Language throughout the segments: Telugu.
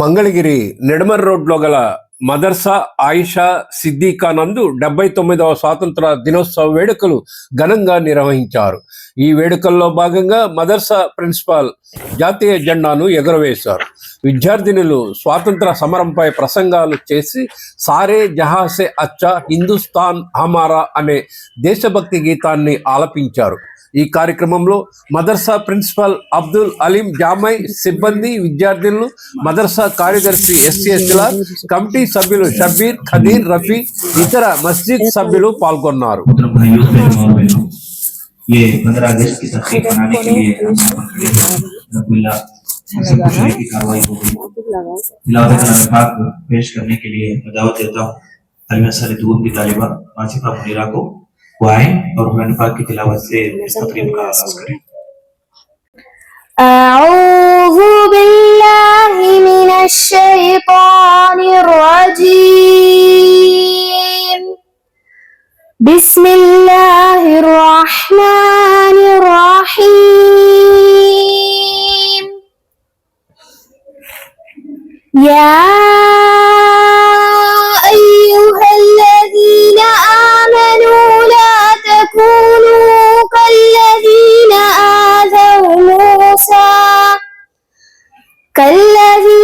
మంగళగిరి నిడమర్ రోడ్లో గల మదర్సా ఆయిషా సిద్దికా నందు డెబ్బై తొమ్మిదవ స్వాతంత్ర దినోత్సవ వేడుకలు ఘనంగా నిర్వహించారు. ఈ వేడుకల్లో భాగంగా మదర్సా ప్రిన్సిపాల్ జాతీయ జెండాను ఎగురవేశారు. విద్యార్థినులు స్వాతంత్ర సమరంపై ప్రసంగాలు చేసి సారే జహాసే అచ్చా హిందుస్థాన్ హమారా అనే దేశభక్తి గీతాన్ని ఆలపించారు. ఈ కార్యక్రమంలో మదర్సా ప్రిన్సిపల్ అబ్దుల్ అలీం జామై సిబ్బంది విద్యార్థినులు మదర్సా కార్యదర్శి ఎస్సీఎస్ల కమిటీ సభ్యులు షబీర్ ఖదీర్ రఫీ ఇతర మస్జిద్ సభ్యులు పాల్గొన్నారు. ये पंद्रह अगस्त की तस्वीर बनाने के लिए रबुल्ला से पूछने की कार्रवाई हो गई तिलावत कलाम पाक पेश करने के लिए मैं दावत देता हूँ अलमिया सारे दूर की तालिबा आसिफा मुनीरा को वो आए और कुरान पाक की तिलावत से इस तकरीब का आगाज करें أعوذ بالله من الشيطان الرجيم بسم الله الرحمن الرحيم. يا أيها الذين آمنوا لا تكونوا كالذين آذوا موسى. كالذين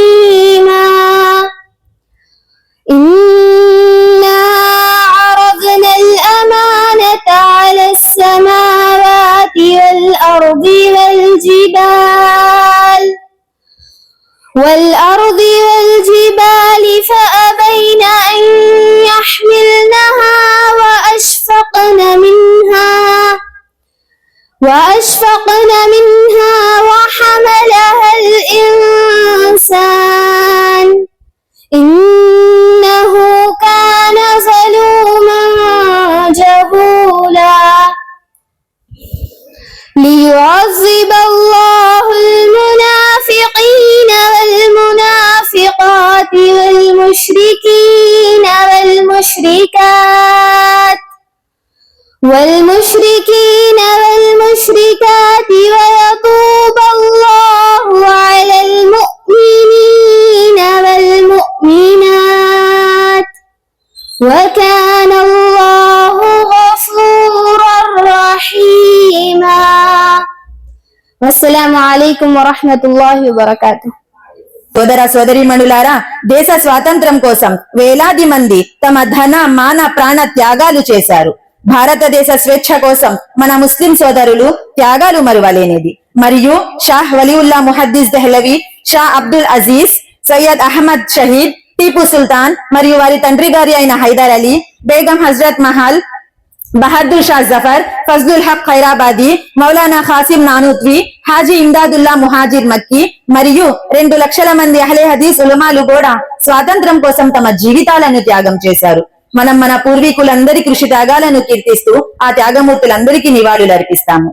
وأشفقن منها وحملها الإنسان. إنه كان ظلوما جهولا. ليعذب الله المنافقين والمنافقات والمشركين والمشركات. والمشركين والمشركات ويتوب الله على المؤمنين والمؤمنات وكان الله غفورا رحيما والسلام عليكم ورحمة الله وبركاته సోదర సోదరిమణులారా దేశ స్వాతంత్రం కోసం వేలాది మంది తమ ధన మాన ప్రాణ త్యాగాలు చేశారు భారతదేశ స్వేచ్ఛ కోసం మన ముస్లిం సోదరులు త్యాగాలు మరువలేనిది. మరియు షాహ్ వలీవుల్లా ముహద్దీస్ దెహ్లవి షా అబ్దుల్ అజీజ్ సయ్యద్ అహ్మద్ షహీద్ టీపు సుల్తాన్ మరియు వారి తండ్రి గారి అయిన హైదర్ అలీ బేగం హజరత్ మహల్ బహదూర్ షా జఫర్ ఫజ్లుల్ హక్ ఖైరాబాది మౌలానా ఖాసిం నానుత్వి హాజీ ఇమ్దాదుల్లా ముహాజిర్ మక్కి మరియు రెండు లక్షల మంది అహ్లే హదీస్ ఉలమాలు కూడా స్వాతంత్రం కోసం తమ జీవితాలను త్యాగం చేశారు. మనం మన పూర్వీకులందరి కృషి త్యాగాలను కీర్తిస్తూ ఆ త్యాగమూర్తులందరికీ నివాళులు అర్పిస్తాము.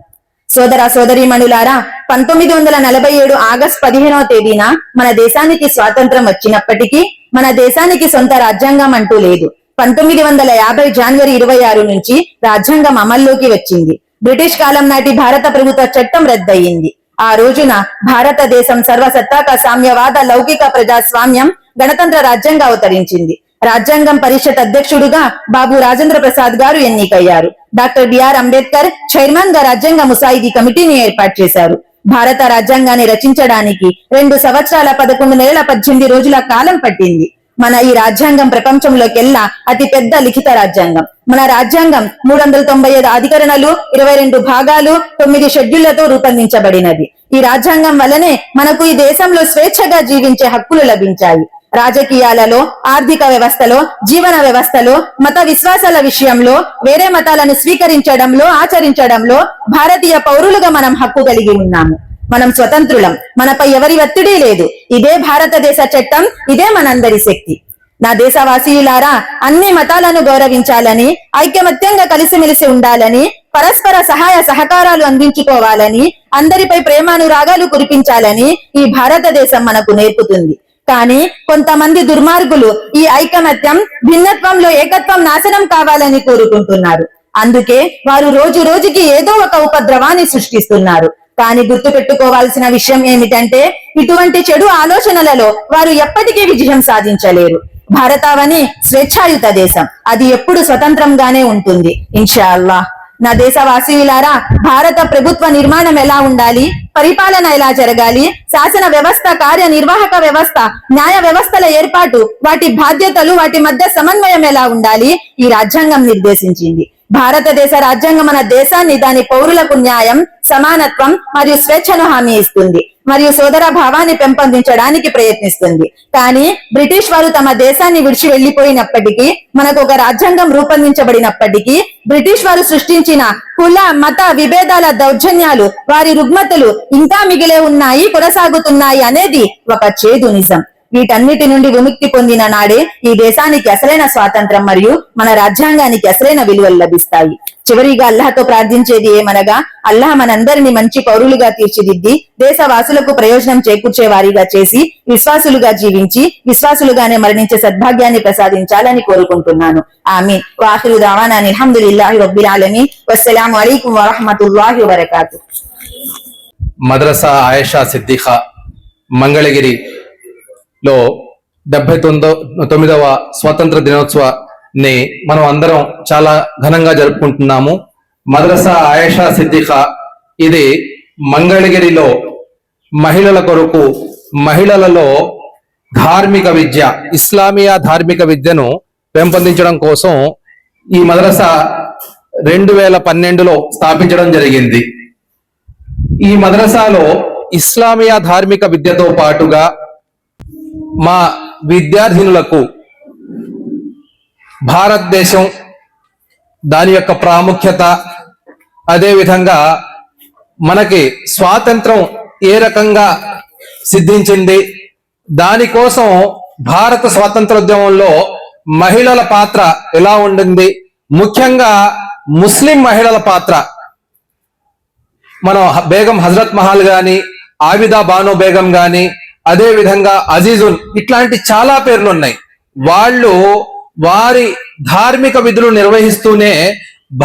సోదర సోదరీమణులారా పంతొమ్మిది వందల నలభై ఏడు ఆగస్టు పదిహేనవ తేదీన మన దేశానికి స్వాతంత్రం వచ్చినప్పటికీ మన దేశానికి సొంత రాజ్యాంగం అంటూ లేదు. పంతొమ్మిది వందల యాభై జనవరి ఇరవై ఆరు నుంచి రాజ్యాంగం అమల్లోకి వచ్చింది. బ్రిటిష్ కాలం నాటి భారత ప్రభుత్వ చట్టం రద్దయింది. ఆ రోజున భారతదేశం సర్వసత్తాక సామ్యవాద లౌకిక ప్రజాస్వామ్యం గణతంత్ర రాజ్యంగా అవతరించింది. రాజ్యాంగం పరిషత్ అధ్యక్షుడుగా బాబు రాజేంద్ర ప్రసాద్ గారు ఎన్నికయ్యారు. డాక్టర్ బిఆర్ అంబేద్కర్ చైర్మన్గా రాజ్యాంగ ముసాయిదీ కమిటీని ఏర్పాటు చేశారు. భారత రాజ్యాంగాన్ని రచించడానికి రెండు సంవత్సరాల పదకొండు నెలల పద్దెనిమిది రోజుల కాలం పట్టింది. మన ఈ రాజ్యాంగం ప్రపంచంలోకెల్లా అతి పెద్ద లిఖిత రాజ్యాంగం. మన రాజ్యాంగం మూడు వందల తొంభై ఐదు అధికరణలు ఇరవై రెండు భాగాలు తొమ్మిది షెడ్యూళ్ళతో రూపొందించబడినది. ఈ రాజ్యాంగం వల్లనే మనకు ఈ దేశంలో స్వేచ్ఛగా జీవించే హక్కులు లభించాయి. రాజకీయాలలో ఆర్థిక వ్యవస్థలో జీవన వ్యవస్థలో మత విశ్వాసాల విషయంలో వేరే మతాలను స్వీకరించడంలో ఆచరించడంలో భారతీయ పౌరులుగా మనం హక్కు కలిగి ఉన్నాము. మనం స్వతంత్రులం. మనపై ఎవరి ఒత్తిడి లేదు. ఇదే భారతదేశ చట్టం. ఇదే మనందరి శక్తి. నా దేశవాసీయులారా అన్ని మతాలను గౌరవించాలని ఐకమత్యంగా కలిసిమెలిసి ఉండాలని పరస్పర సహాయ సహకారాలు అందించుకోవాలని అందరిపై ప్రేమానురాగాలు కురిపించాలని ఈ భారతదేశం మనకు నేర్పుతుంది. కానీ కొంతమంది దుర్మార్గులు ఈ ఐకమత్యం భిన్నత్వంలో ఏకత్వం నాశనం కావాలని కోరుకుంటున్నారు. అందుకే వారు రోజు రోజుకి ఏదో ఒక ఉపద్రవాన్ని సృష్టిస్తున్నారు. కానీ గుర్తు పెట్టుకోవాల్సిన విషయం ఏమిటంటే ఇటువంటి చెడు ఆలోచనలలో వారు ఎప్పటికీ విజయం సాధించలేరు. భారతావని స్వేచ్ఛాయుత దేశం. అది ఎప్పుడు స్వతంత్రంగానే ఉంటుంది. ఇన్షాల్లా నా దేశవాసీయులారా భారత ప్రభుత్వ నిర్మాణం ఎలా ఉండాలి? పరిపాలన ఎలా జరగాలి? శాసన వ్యవస్థ కార్యనిర్వాహక వ్యవస్థ న్యాయ వ్యవస్థల ఏర్పాటు వాటి బాధ్యతలు వాటి మధ్య సమన్వయం ఎలా ఉండాలి? ఈ రాజ్యాంగం నిర్దేశించింది. భారతదేశ రాజ్యాంగం మన దేశాన్ని దాని పౌరులకు న్యాయం సమానత్వం మరియు స్వేచ్ఛను హామీ ఇస్తుంది. మరియు సోదర భావాన్ని పెంపొందించడానికి ప్రయత్నిస్తుంది. కానీ బ్రిటిష్ వారు తమ దేశాన్ని విడిచి వెళ్ళిపోయినప్పటికీ మనకు ఒక రాజ్యాంగం రూపొందించబడినప్పటికీ బ్రిటిష్ వారు సృష్టించిన కుల మత విభేదాల దౌర్జన్యాలు వారి రుగ్మతలు ఇంకా మిగిలే ఉన్నాయి కొనసాగుతున్నాయి అనేది ఒక చేదు నిజం. వీటన్నిటి నుండి విముక్తి పొందిన నాడే ఈ దేశానికి అసలైన స్వాతంత్రం మరియు మన రాజ్యాంగానికి అసలైన విలువలు లభిస్తాయి. చివరిగా అల్లాహతో ప్రార్థించేది ఏమనగా అల్లాహ్ మనందరినీ మంచి పౌరులుగా తీర్చిదిద్ది దేశవాసులకు ప్రయోజనం చేకూర్చే వారిగా చేసి విశ్వాసులుగా జీవించి విశ్వాసులుగానే మరణించే సద్భాగ్యాన్ని ప్రసాదించాలని కోరుకుంటున్నాను. ఆమె వాహిరు దావానా అల్హమ్దులిల్లాహి రబ్బిల్ ఆలమీన్. వస్సలాము అలైకుం వరహమతుల్లాహి మద్రసా ఆయేషా సిద్దిఖా లో డెబ్బై తొమ్మిదో తొమ్మిదవ స్వాతంత్ర దినోత్సవాన్ని మనం అందరం చాలా ఘనంగా జరుపుకుంటున్నాము. మద్రసా ఆయేషా సిద్దిఖా ఇది మంగళగిరిలో మహిళల కొరకు మహిళలలో ధార్మిక విద్య ఇస్లామియా ధార్మిక విద్యను పెంపొందించడం కోసం ఈ మద్రసా రెండు వేల పన్నెండులో స్థాపించడం జరిగింది. ఈ మద్రసాలో ఇస్లామియా ధార్మిక విద్యతో పాటుగా మా విద్యార్థినులకు భారతదేశం దాని యొక్క ప్రాముఖ్యత అదేవిధంగా మనకి స్వాతంత్రం ఏ రకంగా సిద్ధించింది దానికోసం భారత స్వాతంత్రోద్యమంలో మహిళల పాత్ర ఎలా ఉండింది ముఖ్యంగా ముస్లిం మహిళల పాత్ర. మనం బేగం హజరత్ మహల్ గాని ఆవిదా బానో బేగం గాని అదే విధంగా అజీజున్ ఇట్లాంటి చాలా పేర్లు ఉన్నాయి వాళ్ళు వారి ధార్మిక విధులు నిర్వహిస్తూనే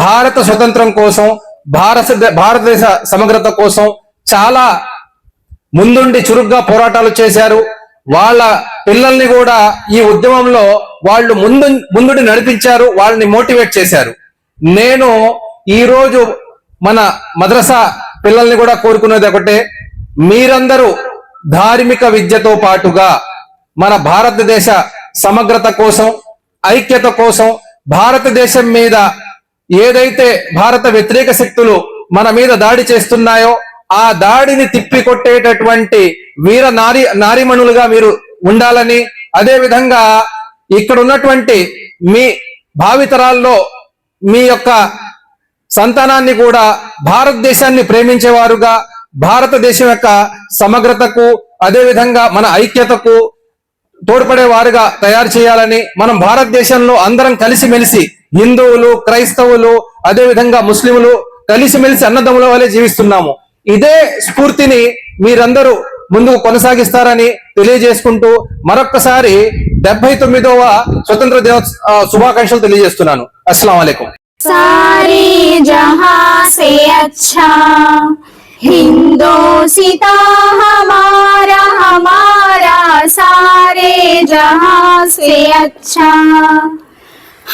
భారత స్వతంత్రం కోసం భారత భారతదేశ సమగ్రత కోసం చాలా ముందుండి చురుగ్గా పోరాటాలు చేశారు. వాళ్ళ పిల్లల్ని కూడా ఈ ఉద్యమంలో వాళ్ళు ముందు ముందుడి నడిపించారు వాళ్ళని మోటివేట్ చేశారు. నేను ఈరోజు మన మద్రసా పిల్లల్ని కూడా కోరుకునేది ఒకటే. మీరందరూ ధార్మిక విద్యతో పాటుగా మన భారతదేశ సమగ్రత కోసం ఐక్యత కోసం భారతదేశం మీద ఏదైతే భారత వ్యతిరేక శక్తులు మన మీద దాడి చేస్తున్నాయో ఆ దాడిని తిప్పికొట్టేటటువంటి వీర నారి నారిమణులుగా మీరు ఉండాలని అదే విధంగా ఇక్కడ ఉన్నటువంటి మీ భావితరాల్లో మీ యొక్క సంతానాన్ని కూడా భారతదేశాన్ని ప్రేమించేవారుగా భారతదేశం యొక్క సమగ్రతకు అదేవిధంగా మన ఐక్యతకు తోడ్పడే వారుగా తయారు చేయాలని మనం భారతదేశంలో అందరం కలిసిమెలిసి హిందువులు క్రైస్తవులు అదేవిధంగా ముస్లిములు ముస్లింలు కలిసిమెలిసి అన్నదమ్ముల వలె జీవిస్తున్నాము. ఇదే స్ఫూర్తిని మీరందరూ ముందుకు కొనసాగిస్తారని తెలియజేసుకుంటూ మరొక్కసారి డెబ్బై తొమ్మిదవ స్వతంత్ర దినోత్సవ శుభాకాంక్షలు తెలియజేస్తున్నాను. అస్సలం అయికం सारे जहाँ से अच्छा हिंदोसिता हमारा हमारा सारे जहाँ से अच्छा।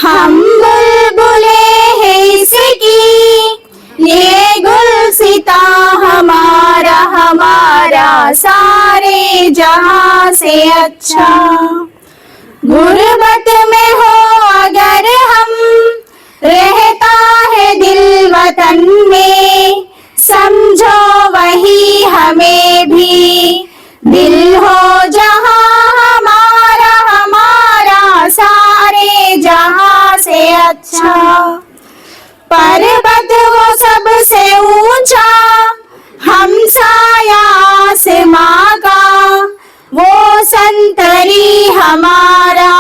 हम बुलबुले हैं इसकी ये गुलसिता हमारा हमारा सारे जहाँ से अच्छा। गुर्बत हमारा।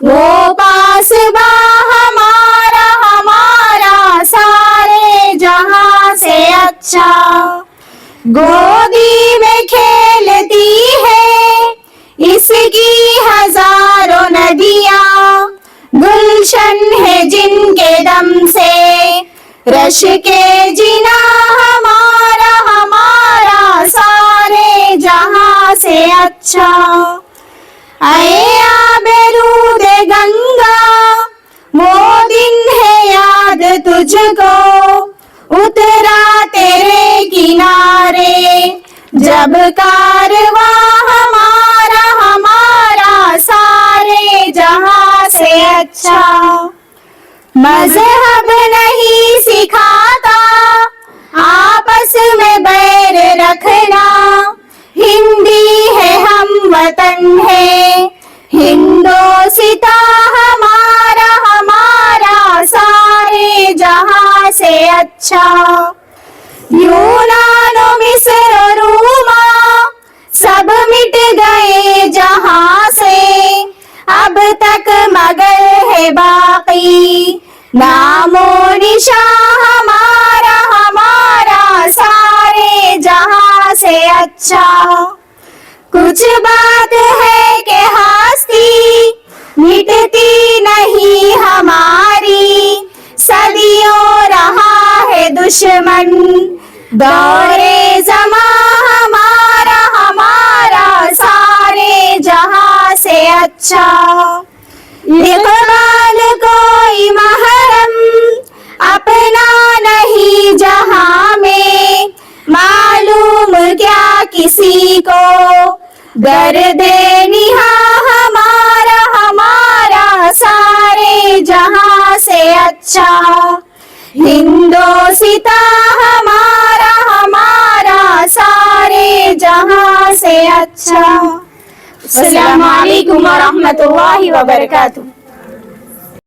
वो पासबा हमारा हमारा सारे जहाँ से अच्छा। गोदी में खेलती है, इसकी हज़ारों नदियाँ। गुलशन है जिनके दम से रश के जिना हमारा हमारा सारे जहाँ से अच्छा। अया बेरूद गंगा वो दिन है याद तुझको, उतरा तेरे किनारे, जब कारवा हमारा हमारा सारे जहाँ से अच्छा मज़हब अच्छा यूनानो रूमा, सब मिट गए जहाँ से। अब तक मगर है बाकी, नामो निशा हमारा हमारा सारे जहाँ से अच्छा। कुछ बात है कि हस्ती, मिटती नहीं हमारी। दुश्मन। दौरे जमा हमारा हमारा सारे जहाँ से अच्छा। इकबाल कोई महरम, अपना नहीं जहाँ में। मालूम क्या किसी को? दर्द निहा हमारा हमारा सारे जहाँ से अच्छा। हिंदोसिता हमारा हमारा सारे जहाँ से अच्छा। अस्सलाम वालेकुम व रहमतुल्लाहि व बरकातुहू